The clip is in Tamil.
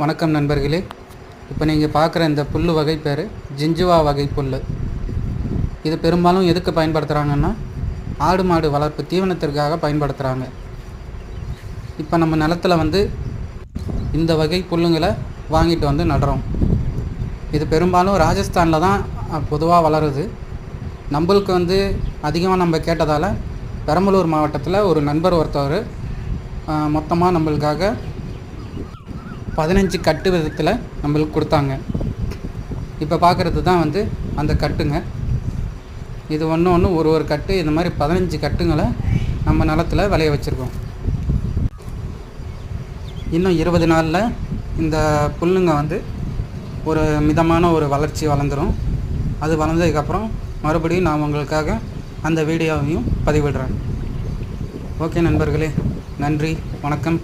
வணக்கம் நண்பர்களே. இப்போ நீங்கள் பார்க்குற இந்த புல் வகை பேர் ஜிஞ்சுவா வகை புல் இது பெரும்பாலும் எதுக்கு பயன்படுத்துகிறாங்கன்னா ஆடு மாடு வளர்ப்பு தீவனத்திற்காக பயன்படுத்துகிறாங்க இப்போ நம்ம நிலத்துல வந்து இந்த வகை புல்லுங்களை வாங்கிட்டு வந்து நடுறோம். இது பெரும்பாலும் ராஜஸ்தானில் தான் பொதுவாக வளருது. நம்மளுக்கு வந்து அதிகமாக நம்ம கேட்டதால் பெரம்பலூர் மாவட்டத்தில் ஒரு நண்பர் ஒருத்தவர் மொத்தமாக நம்மளுக்காக பதினஞ்சு கட்டு விதத்தில் நம்மளுக்கு கொடுத்தாங்க. இப்போ பார்க்குறது தான் வந்து அந்த கட்டுங்க. இது ஒன்று ஒன்று ஒரு ஒரு கட்டு இந்த மாதிரி பதினஞ்சு கட்டுங்களை நம்ம நிலத்துல விளைய வச்சுருக்கோம். இன்னும் இருபது நாளில் இந்த புல்லுங்க வந்து ஒரு மிதமான ஒரு வளர்ச்சி வளர்ந்துடும் அது வளர்ந்ததுக்கப்புறம் மறுபடியும் நான் உங்களுக்காக அந்த வீடியோவையும் பதிவிடுறேன். ஓகே நண்பர்களே நன்றி வணக்கம்.